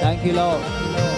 Thank you, Lord.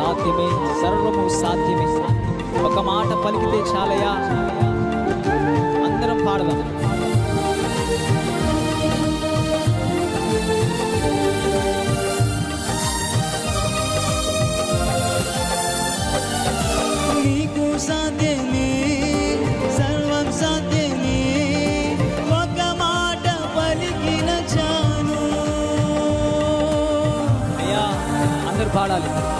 సాధ్యమే సర్వము సాధ్యమే. ఒక మాట పలికితే చాలయా? అందరం పాడదాం. సర్వం సాధ్యమే. పాడాలి.